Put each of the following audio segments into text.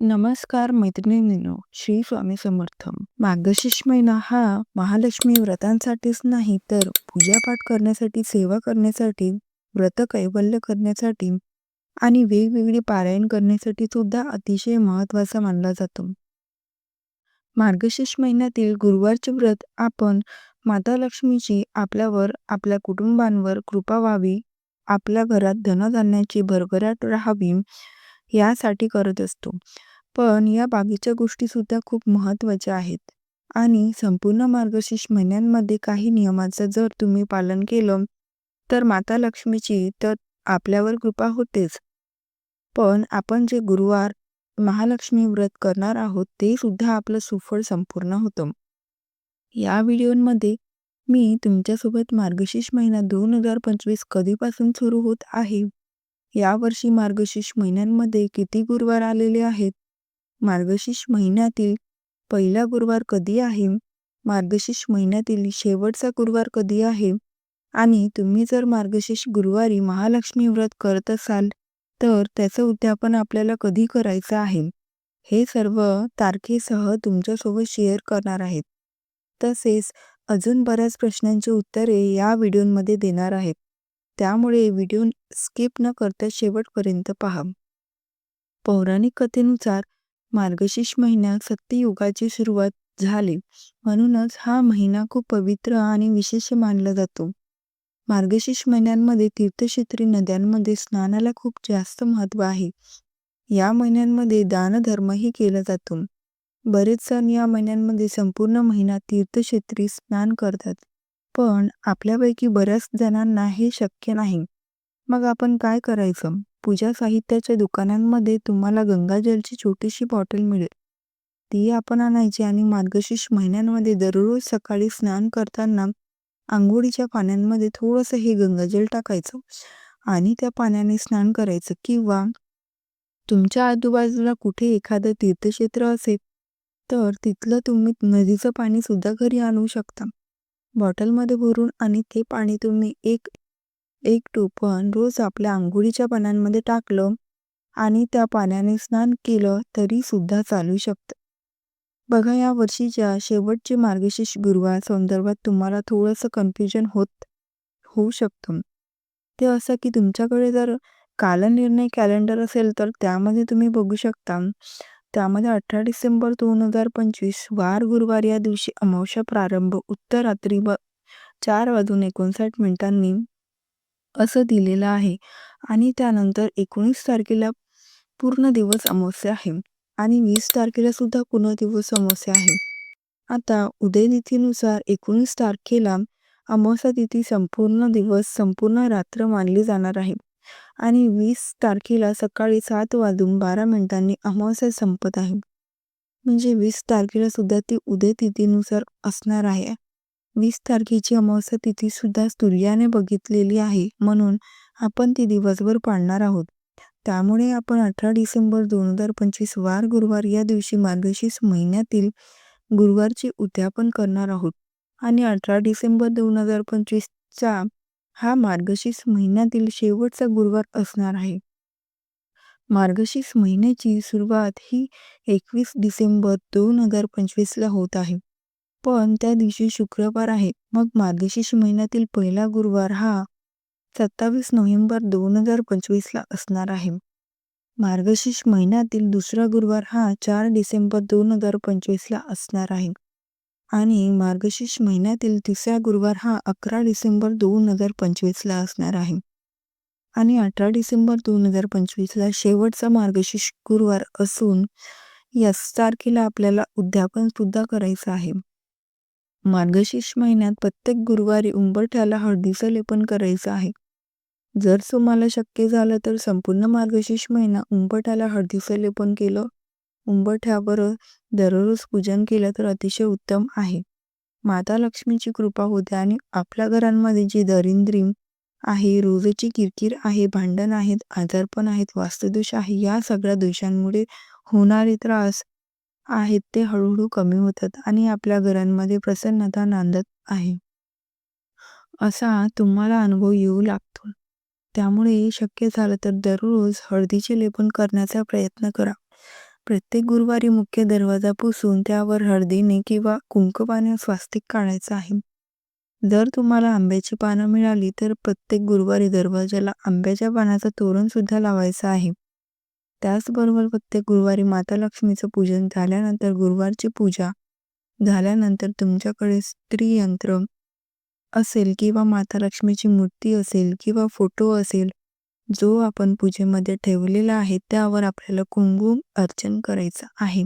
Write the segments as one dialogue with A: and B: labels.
A: नमस्कार मैत्रिणींनो श्री स्वामी समर्थ. मार्गशीर्ष महिना हा महालक्ष्मी व्रतांसाठीच नाही तर पूजापाठ करण्यासाठी सेवा करण्यासाठी व्रत कैवल्य करण्यासाठी आणि वेगवेगळे पारायण करण्यासाठी सुद्धा अतिशय महत्त्वाचा मानला जातो. मार्गशीर्ष महिन्यातील गुरुवारचे व्रत आपण माता लक्ष्मीची आपल्यावर आपल्या कुटुंबांवर कृपा व्हावी आपल्या घरात धनधान्याची भरभराट राहावी यासाठी करत असतो. पण या बाकीच्या गोष्टी सुद्धा खूप महत्त्वाच्या आहेत. आणि संपूर्ण मार्गशीर्ष महिन्यांमध्ये काही नियमांचं जर तुम्ही पालन केलं तर माता लक्ष्मीची तर आपल्यावर कृपा होतेच. पण आपण जे गुरुवार महालक्ष्मी व्रत करणार आहोत ते सुद्धा आपलं सुफळ संपूर्ण होतं. या व्हिडिओमध्ये मी तुमच्यासोबत मार्गशीर्ष महिना दोन हजार पंचवीस कधीपासून सुरू होत आहे? यावर्षी मार्गशीर्ष महिन्यांमध्ये किती गुरुवार आलेले आहेत? मार्गशीर्ष महिन्यातील पहिला गुरुवार कधी आहे? मार्गशीर्ष महिन्यातील शेवटचा गुरुवार कधी आहे? आणि तुम्ही जर मार्गशीर्ष गुरुवारी महालक्ष्मी व्रत करत असाल तर त्याचं उद्यापन आपल्याला कधी करायचं आहे? हे सर्व तारखेसह तुमच्यासोबत शेअर करणार आहेत. तसेच अजून बऱ्याच प्रश्नांची उत्तरे या व्हिडिओमध्ये देणार आहेत. त्यामुळे व्हिडिओ स्किप न करता शेवटपर्यंत पहा. पौराणिक कथेनुसार मार्गशीर्ष महिन्यात सत्ययुगाची सुरुवात झाली. म्हणूनच हा महिना खूप पवित्र आणि विशेष मानला जातो. मार्गशीर्ष महिन्यांमध्ये तीर्थक्षेत्री नद्यांमध्ये स्नानाला खूप जास्त महत्त्व आहे. या महिन्यांमध्ये दानधर्मही केला जातो. बरेच जण या महिन्यांमध्ये संपूर्ण महिना तीर्थक्षेत्री स्नान करतात. पण आपल्यापैकी बऱ्याच जणांना हे शक्य नाही. मग आपण काय करायचं? पूजा साहित्याच्या दुकानांमध्ये तुम्हाला गंगाजलची छोटीशी बॉटल मिळेल. ती आपण आणायची आणि मार्गशीर्ष महिन्यांमध्ये दररोज सकाळी स्नान करताना आंघोळीच्या पाण्यांमध्ये थोडंसं हे गंगाजल टाकायचं आणि त्या पाण्याने स्नान करायचं. किंवा तुमच्या आजूबाजूला कुठे एखादं तीर्थक्षेत्र असेल तर तिथलं तुम्ही नदीचं पाणी सुद्धा घरी आणू शकता. बॉटलमध्ये भरून आणि ते पाणी तुम्ही एक एक टोपण रोज आपल्या आंघोळीच्या पाण्यामध्ये टाकलं आणि त्या पाण्याने स्नान केलं तरी सुद्धा चालू शकतं. बघा या वर्षीच्या शेवटचे मार्गशीर्ष गुरुवार संदर्भात तुम्हाला थोडंसं कन्फ्युजन होत होऊ शकतं. ते असं की तुमच्याकडे जर कालनिर्णय कॅलेंडर असेल तर त्यामध्ये तुम्ही बघू शकता. त्यामध्ये अठरा डिसेंबर दोन हजार पंचवीस वार गुरुवार या दिवशी अमावस्या प्रारंभ उत्तर रात्री ब चार वाजून एकोणसाठ मिनिटांनी असं दिलेलं आहे. आणि त्यानंतर एकोणीस तारखेला पूर्ण दिवस अमावस्या आहे. आणि वीस तारखेला सुद्धा पूर्ण दिवस अमावस्या आहे. आता उदयतिथीनुसार एकोणीस तारखेला अमावस्या तिथी संपूर्ण दिवस संपूर्ण रात्र मानली जाणार आहे. आणि वीस तारखेला सकाळी सात वाजून बारा मिनिटांनी अमावस्या संपत आहे. म्हणजे वीस तारखेला सुद्धा ती उदय तिथीनुसार असणार आहे. वीस तारखेची अमावस्या तिथी सुद्धा सूर्याने बघितलेली आहे म्हणून आपण ती दिवसभर पाळणार आहोत. त्यामुळे आपण अठरा डिसेंबर दोन हजार पंचवीस वार गुरुवार या दिवशी मार्गशीर्ष महिन्यातील गुरुवारचे उद्यापन करणार आहोत. आणि अठरा डिसेंबर दोन हजार पंचवीसचा हा मार्गशीर्ष महिन्यातील शेवटचा गुरुवार असणार आहे. मार्गशीर्ष महिन्याची सुरुवात ही एकवीस डिसेंबर दोन हजार पंचवीसला होत आहे. पण त्या दिवशी शुक्रवार आहे. मग मार्गशीर्ष महिन्यातील पहिला गुरुवार हा सत्तावीस नोव्हेंबर दोन हजार पंचवीसला असणार आहे. मार्गशीर्ष महिन्यातील दुसरा गुरुवार हा चार डिसेंबर दोन हजार पंचवीसला असणार आहे. आणि मार्गशीर्ष महिन्यातील तिसरा गुरुवार हा अकरा डिसेंबर दोन हजार पंचवीसला असणार आहे. आणि अठरा डिसेंबर दोन हजार पंचवीसला शेवटचा मार्गशीर्ष गुरुवार असून याच तारखेला आपल्याला उद्यापन सुद्धा करायचं आहे. मार्गशीर्ष महिन्यात प्रत्येक गुरुवारी उंबरठ्याला हळदीचं लेपन करायचं आहे. जर तुम्हाला शक्य झालं तर संपूर्ण मार्गशीर्ष महिना उंबरठ्याला हळदीचं लेपन केलं. उंबरठ्यावर दररोज पूजन केलं तर अतिशय उत्तम आहे. माता लक्ष्मीची कृपा होते आणि आपल्या घरांमध्ये जी दरिंद्री आहे रोजची किरकिर आहे भांडण आहेत आजारपण आहेत वास्तुदोष आहे या सगळ्या दोषांमुळे होणारे त्रास आहेत ते हळूहळू कमी होतात आणि आपल्या घरांमध्ये प्रसन्नता नांदत आहे. असा तुम्हाला अनुभव येऊ लागतो. त्यामुळे शक्य झालं तर दररोज हळदीचे लेपन करण्याचा प्रयत्न करा. प्रत्येक गुरुवारी मुख्य दरवाजा पुसून त्यावर हळदीने किंवा कुंकवाने स्वास्तिक काढायचं आहे. जर तुम्हाला आंब्याची पानं मिळाली तर प्रत्येक गुरुवारी दरवाजाला आंब्याच्या पानाचं तोरण सुद्धा लावायचं आहे. त्याचबरोबर प्रत्येक गुरुवारी माता लक्ष्मीचं पूजन झाल्यानंतर गुरुवारची पूजा झाल्यानंतर तुमच्याकडे स्त्रीयंत्र असेल किंवा माता लक्ष्मीची मूर्ती असेल किंवा फोटो असेल जो आपण पूजेमध्ये ठेवलेला आहे त्यावर आपल्याला कुंकुम अर्चन करायचं आहे.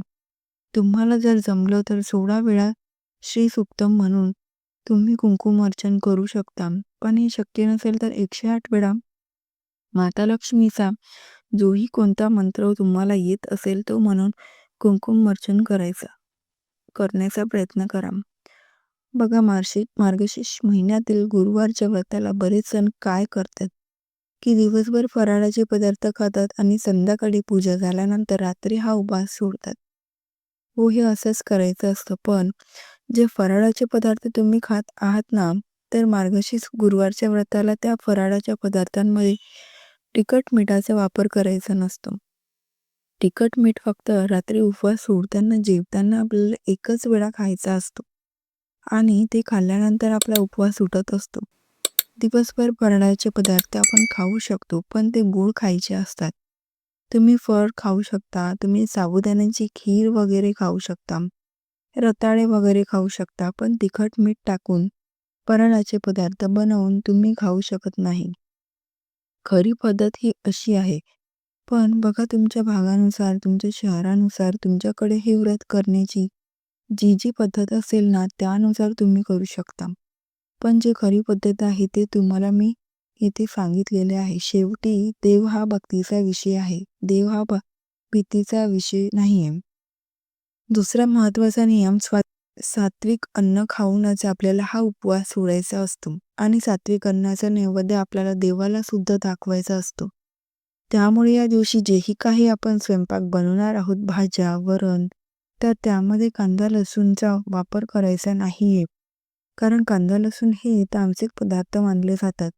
A: तुम्हाला जर जमलं तर सोळा वेळा श्री सुक्तम म्हणून तुम्ही कुंकुम अर्चन करू शकता. पण हे शक्य नसेल तर एकशे आठ वेळा माता लक्ष्मीचा जोही कोणता मंत्र तुम्हाला येत असेल तो म्हणून कुंकुम अर्चन करायचा. करण्याचा प्रयत्न करा. बघा मार्शिक मार्गशीर्ष महिन्यातील गुरुवारच्या व्रताला बरेच जण काय करतात? की दिवसभर फराळाचे पदार्थ खातात आणि संध्याकाळी पूजा झाल्यानंतर रात्री हा उपास सोडतात. हो हे असंच करायचं असतं. पण जे फराळाचे पदार्थ तुम्ही खात आहात ना तर मार्गशीर्ष गुरुवारच्या व्रताला त्या फराळाच्या पदार्थांमध्ये तिखट मिठाचा वापर करायचा नसतो. तिखट मीठ फक्त रात्री उपवास सोडताना जेवताना आपल्याला एकच वेळा खायचा असतो. आणि ते खाल्ल्यानंतर आपला उपवास सुटत असतो. दिवसभर फराळाचे पदार्थ आपण खाऊ शकतो पण ते गोड खायचे असतात. तुम्ही फळ खाऊ शकता तुम्ही साबुदाण्याची खीर वगैरे खाऊ शकता रताळे वगैरे खाऊ शकता पण तिखट मीठ टाकून फराळाचे पदार्थ बनवून तुम्ही खाऊ शकत नाही. खरी पद्धत ही अशी आहे. पण बघा तुमच्या भागानुसार तुमच्या शहरानुसार तुमच्याकडे हे व्रत करण्याची जी जी पद्धत असेल ना त्यानुसार तुम्ही करू शकता. पण जे खरी पद्धत आहे ते तुम्हाला मी इथे सांगितलेले आहे. शेवटी देव हा भक्तीचा विषय आहे. देव हा भीतीचा विषय नाही आहे दुसरा महत्त्वाचा नियम स्वा सात्विक अन्न खाऊनच आपल्याला हा उपवास सोडायचा असतो आणि सात्विक अन्नाचा नैवेद्य आपल्याला देवाला सुद्धा दाखवायचा असतो. त्यामुळे या दिवशी जेही काही आपण स्वयंपाक बनवणार आहोत भाज्या वरण तर त्यामध्ये कांदा लसूणचा वापर करायचा नाही आहे कारण कांदा लसूण हे तामसिक पदार्थ मानले जातात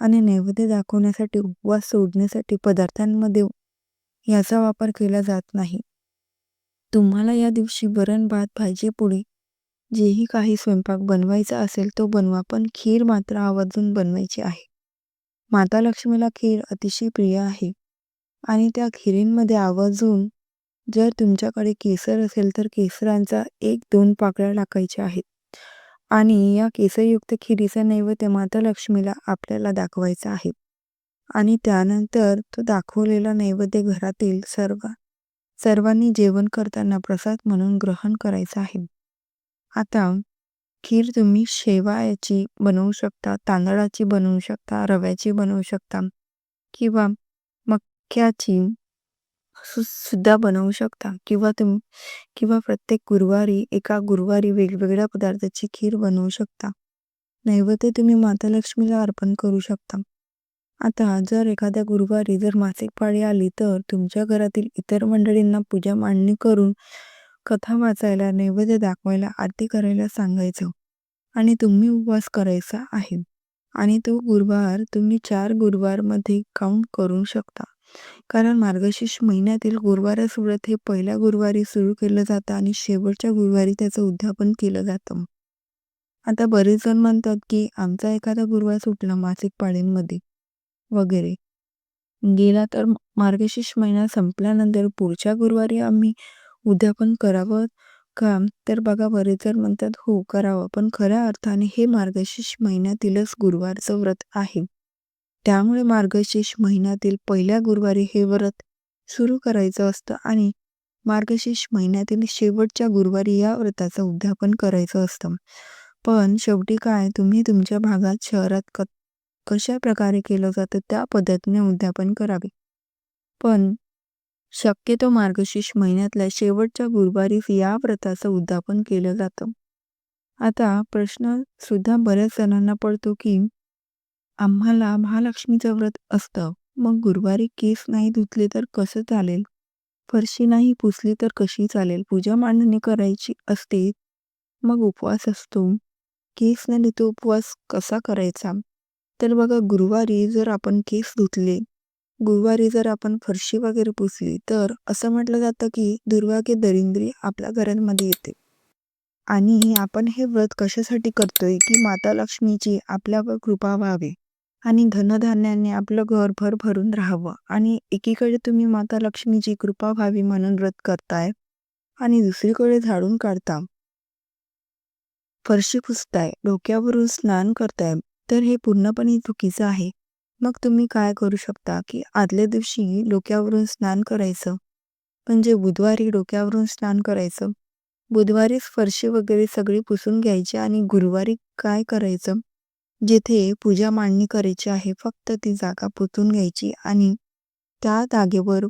A: आणि नैवेद्य दाखवण्यासाठी उपवास सोडण्यासाठी पदार्थांमध्ये याचा वापर केला जात नाही. तुम्हाला या दिवशी वरण भात भाजी पोळी जेही काही स्वयंपाक बनवायचा असेल तो बनवा पण खीर मात्र आवर्जून बनवायची आहे. माता लक्ष्मीला खीर अतिशय प्रिय आहे आणि त्या खिरींमध्ये आवर्जून जर तुमच्याकडे केसर असेल तर केसरांचा एक दोन पाकळ्या टाकायच्या आहेत आणि या केसरयुक्त खिरीचा नैवेद्य माता लक्ष्मीला आपल्याला दाखवायचा आहे आणि त्यानंतर तो दाखवलेला नैवेद्य घरातील सर्व सर्वांनी जेवण करताना प्रसाद म्हणून ग्रहण करायचा आहे. आता खीर तुम्ही शेवायाची बनवू शकता तांदळाची बनवू शकता रव्याची बनवू शकता किंवा मक्याची सुद्धा बनवू शकता. किंवा तुम किंवा प्रत्येक गुरुवारी एका गुरुवारी वेगवेगळ्या पदार्थाची खीर बनवू शकता. नैवेद्य तुम्ही माता लक्ष्मीला अर्पण करू शकता. आता जर एखाद्या गुरुवारी जर मासिक पाळी आली तर तुमच्या घरातील इतर मंडळींना पूजा मांडणी करून कथा वाचायला नैवेद्य दाखवायला आरती करायला सांगायचं आणि तुम्ही उपवास करायचा आहे. आणि तो गुरुवार तुम्ही चार गुरुवारमध्ये काउंट करू शकता. कारण मार्गशीर्ष महिन्यातील गुरुवारच व्रत हे पहिल्या गुरुवारी सुरू केलं जातं आणि शेवटच्या गुरुवारी त्याचं उद्यापन केलं जातं. आता बरेच जण म्हणतात की आमचा एखादा गुरुवार सुटला मासिक पाळींमध्ये. वगैरे. गेला तर मार्गशीर्ष महिना संपल्यानंतर पुढच्या गुरुवारी आम्ही उद्यापन करावं का? तर बघा बरेच जण म्हणतात हो करावं. पण खऱ्या अर्थाने हे मार्गशीर्ष महिन्यातीलच गुरुवारचं व्रत आहे. त्यामुळे मार्गशीर्ष महिन्यातील पहिल्या गुरुवारी हे व्रत सुरू करायचं असतं आणि मार्गशीर्ष महिन्यातील शेवटच्या गुरुवारी या व्रताचं उद्यापन करायचं असतं. पण शेवटी काय? तुम्ही तुमच्या भागात शहरात क कशा प्रकारे केलं जातं त्या पद्धतीने उद्यापन करावे. पण शक्यतो मार्गशीर्ष महिन्यातल्या शेवटच्या गुरुवारीस या व्रताचं उद्यापन केलं जातं. आता प्रश्न सुद्धा बऱ्याच जणांना पडतो की आम्हाला महालक्ष्मीचं व्रत असतं मग गुरुवारी केस नाही धुतले तर कसं चालेल? फरशी नाही पुसली तर कशी चालेल? पूजा मांडणी करायची असते मग उपवास असतो. केस नाही तो उपवास कसा करायचा? तर बघा गुरुवारी जर आपण केस धुतले गुरुवारी जर आपण फरशी वगैरे पुसली तर असं म्हटलं जातं की दुर्भाग्य दरिंद्री आपल्या घरांमध्ये येते. आणि आपण हे व्रत कशासाठी करतोय की माता लक्ष्मीची आपल्यावर कृपा व्हावी आणि धनधान्याने आपलं घर भर भरून राहावं. आणि एकीकडे तुम्ही माता लक्ष्मीची कृपा व्हावी म्हणून व्रत करताय आणि दुसरीकडे झाडून काढता. फरशी पुसताय डोक्यावरून स्नान करताय तर हे पूर्णपणे चुकीचं आहे. मग तुम्ही काय करू शकता की आदल्या दिवशी डोक्यावरून स्नान करायचं? म्हणजे बुधवारी डोक्यावरून स्नान करायचं? बुधवारीच फरशी वगैरे सगळी पुसून घ्यायची आणि गुरुवारी काय करायचं? जिथे पूजा मांडणी करायची आहे फक्त ती जागा पुसून घ्यायची आणि त्या जागेवर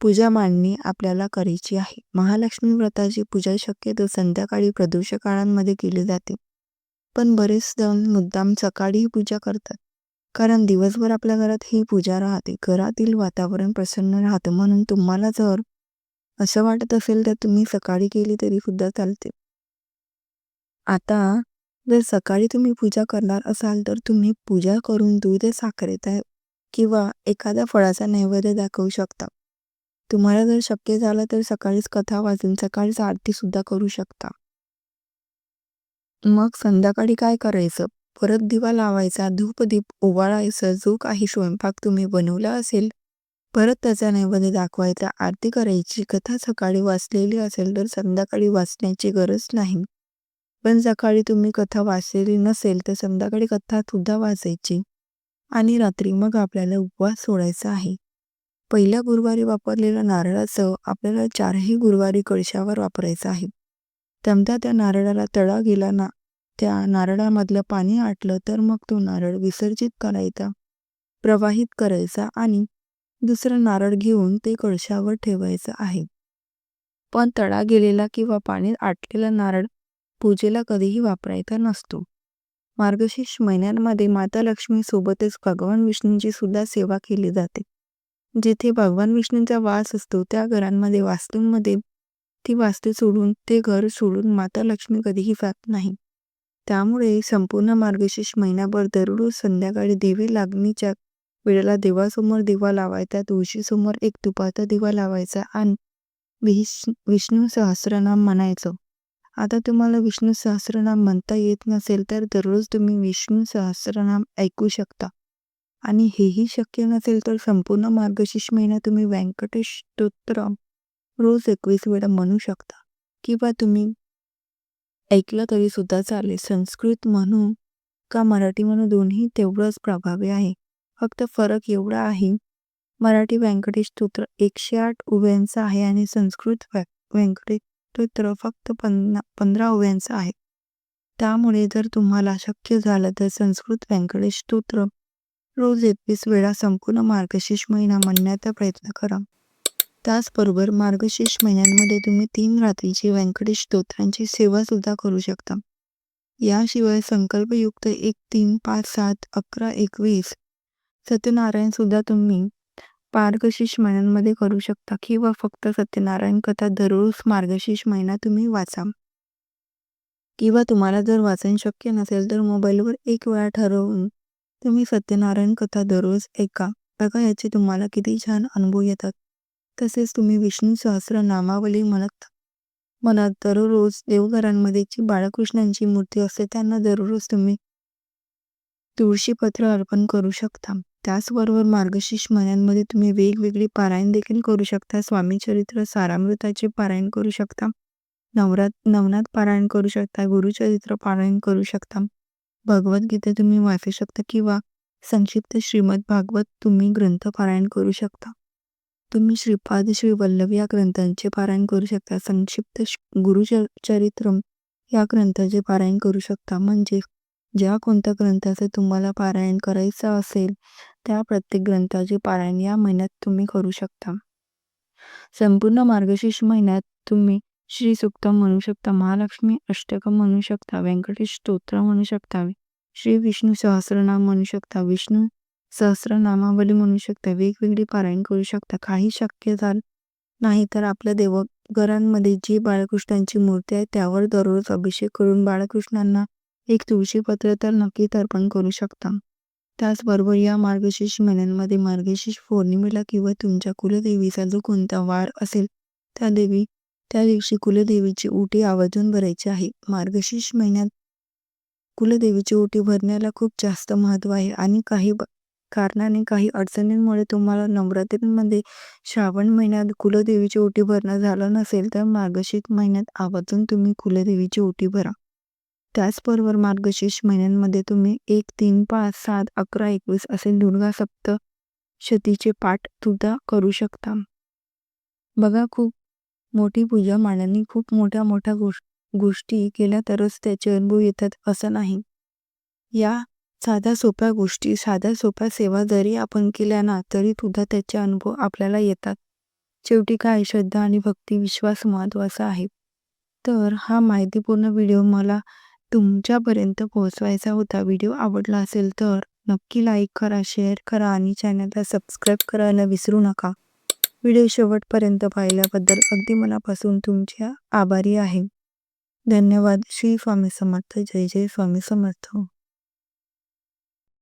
A: पूजा मांडणी आपल्याला करायची आहे. महालक्ष्मी व्रताची पूजा शक्यतो संध्याकाळी प्रदोष काळांमध्ये केली जाते. पण बरेच जण मुद्दाम सकाळीही पूजा करतात. कारण दिवसभर आपल्या घरात ही पूजा राहते. घरातील वातावरण प्रसन्न राहतं. म्हणून तुम्हाला जर असं वाटत असेल तर तुम्ही सकाळी केली तरी सुद्धा चालते. आता जर सकाळी तुम्ही पूजा करणार असाल तर तुम्ही पूजा करून दूध साखरेचा किंवा एखाद्या फळाचा नैवेद्य दाखवू शकता. तुम्हाला जर शक्य झालं तर सकाळीच कथा वाचून सकाळीच आरती सुद्धा करू शकता. मग संध्याकाळी काय करायचं? परत दिवा लावायचा धूपदीप ओवाळायचं जो काही स्वयंपाक तुम्ही बनवला असेल परत त्याचा नैवेद्य दाखवायचा आरती करायची कथा सकाळी वाचलेली असेल तर संध्याकाळी वाचण्याची गरज नाही. पण सकाळी तुम्ही कथा वाचलेली नसेल तर संध्याकाळी कथा सुद्धा वाचायची. आणि रात्री मग आपल्याला उपवास सोडायचा आहे. पहिल्या गुरुवारी वापरलेला नारळाचं आपल्याला चारही गुरुवारी कळशावर वापरायचं आहे. तमता त्या नारळाला तळा गेला ना त्या नारळामधलं पाणी आटलं तर मग तो नारळ विसर्जित करायचा प्रवाहित करायचा आणि दुसरं नारळ घेऊन ते कळशावर ठेवायचं आहे. पण तळा गेलेला किंवा पाणी आटलेला नारळ पूजेला कधीही वापरायचा नसतो. मार्गशीर्ष महिन्यांमध्ये माता लक्ष्मी सोबतच भगवान विष्णूंची सुद्धा सेवा केली जाते. जिथे भगवान विष्णूंचा वास असतो त्या घरांमध्ये वास्तूंमध्ये ती वास्तू सोडून ते घर सोडून माता लक्ष्मी कधीही जात नाही. त्यामुळे संपूर्ण मार्गशीर्ष महिनाभर दररोज संध्याकाळी दिवे लागणीच्या वेळेला देवासमोर दिवा लावायचा तुळशीसमोर एक तुपाचा दिवा लावायचा आणि विष विष्णू सहस्रनाम म्हणायचं. आता तुम्हाला विष्णू सहस्रनाम म्हणता येत नसेल तर दररोज तुम्ही विष्णू सहस्रनाम ऐकू शकता. आणि हेही शक्य नसेल तर संपूर्ण मार्गशीर्ष महिना तुम्ही व्यंकटेश स्तोत्र रोज एकवीस वेळा म्हणू शकता. किंवा तुम्ही ऐकलं तरी सुद्धा चालेल. संस्कृत म्हणू का मराठी म्हणू दोन्ही तेवढंच प्रभावी आहे. फक्त फरक एवढा आहे मराठी व्यंकटेश स्तोत्र एकशे आठ उभ्यांचं आहे आणि संस्कृत व्यंकटेश स्तोत्र फक्त पन्ना पंधरा उभ्यांचं आहे. त्यामुळे जर तुम्हाला शक्य झालं तर संस्कृत व्यंकटेश स्तोत्र रोज एकवीस वेळा संपूर्ण मार्गशीर्ष महिना म्हणण्याचा प्रयत्न करा. त्याचबरोबर मार्गशीर्ष महिन्यांमध्ये तुम्ही तीन रात्रीची व्यंकटेश स्तोत्रांची सेवा सुद्धा करू शकता. याशिवाय संकल्पयुक्त एक तीन पाच सात अकरा एकवीस सत्यनारायण सुद्धा तुम्ही मार्गशीर्ष महिन्यांमध्ये करू शकता किंवा फक्त सत्यनारायण कथा दररोज मार्गशीर्ष महिना तुम्ही वाचा. किंवा तुम्हाला जर वाचन शक्य नसेल तर मोबाईलवर एक वेळा ठरवून तुम्ही सत्यनारायण कथा दररोज ऐका. बघा याचे तुम्हाला किती छान अनुभव येतात. तसेच तुम्ही विष्णू सहस्र नामावली म्हणत म्हणत दररोज देवघरांमध्ये जी बाळकृष्णांची मूर्ती असते त्यांना दररोज तुम्ही तुळशीपत्र अर्पण करू शकता. त्याचबरोबर मार्गशीर्ष महिन्यांमध्ये तुम्ही वेगवेगळी पारायण देखील करू शकता. स्वामी चरित्र सारामृताचे पारायण करू शकता. नवरात नवनाथ पारायण करू शकता. गुरुचरित्र पारायण करू शकता. भगवद्गीता तुम्ही वाचू शकता किंवा संक्षिप्त श्रीमद भागवत तुम्ही ग्रंथ पारायण करू शकता. तुम्ही श्रीपाद श्री वल्लभ या ग्रंथांचे पारायण करू शकता. संक्षिप्त गुरुचरित्र या ग्रंथाचे पारायण करू शकता. म्हणजे ज्या कोणत्या ग्रंथाचे तुम्हाला पारायण करायचं असेल त्या प्रत्येक ग्रंथाचे पारायण या महिन्यात तुम्ही करू शकता. संपूर्ण मार्गशीर्ष महिन्यात तुम्ही श्री सुक्त म्हणू शकता महालक्ष्मी अष्टकम म्हणू शकता व्यंकटेश स्तोत्र म्हणू शकता श्री विष्णू सहस्रनाम म्हणू शकता विष्णू सहस्रनामावली म्हणू शकता वेगवेगळी पारायण करू शकता. काही शक्य झालं नाही तर आपल्या देवघरांमध्ये जी बाळकृष्णांची मूर्ती आहे त्यावर दररोज अभिषेक करून बाळकृष्णांना एक तुळशीपत्र तर नक्कीच अर्पण करू शकता. त्याचबरोबर या मार्गशीर्ष महिन्यांमध्ये मार्गशीर्ष पौर्णिमेला किंवा तुमच्या कुलदेवीचा जो कोणता वार असेल त्या देवी त्या दिवशी कुलदेवीची ओटी आवर्जून भरायची आहे. मार्गशीर्ष महिन्यात कुलदेवीची ओटी भरण्याला खूप जास्त महत्त्व आहे आणि काही कारणाने काही अडचणींमुळे तुम्हाला नवरात्रीमध्ये श्रावण महिन्यात कुलदेवीची ओटी भरणं झालं नसेल तर मार्गशीर्ष महिन्यात आवर्जून तुम्ही कुलदेवीची ओटी भरा. त्याचबरोबर मार्गशीर्ष महिन्यांमध्ये तुम्ही एक तीन पाच सात अकरा एकवीस असे दुर्गा सप्त शतीचे पाठ सुद्धा करू शकता. बघा खूप मोठी पूजा मांडणी खूप मोठ्या मोठ्या गोष गोष्टी केल्या तरच त्याचे अनुभव येतात असं नाही. या साध्या सोप्या गोष्टी साध्या सोप्या सेवा जरी आपण केल्या ना तरी सुद्धा त्याचे अनुभव आपल्याला येतात. शेवटी काय श्रद्धा आणि भक्ती विश्वास महत्त्वाचा आहे. तर हा माहितीपूर्ण व्हिडिओ मला तुमच्यापर्यंत पोहोचवायचा होता. व्हिडिओ आवडला असेल तर नक्की लाईक करा शेअर करा आणि चॅनलला सबस्क्राईब करायला विसरू नका. व्हिडिओ शेवटपर्यंत पाहिल्याबद्दल अगदी मनापासून तुमच्या आभारी आहे. धन्यवाद. श्री स्वामी समर्थ. जय जय स्वामी समर्थ.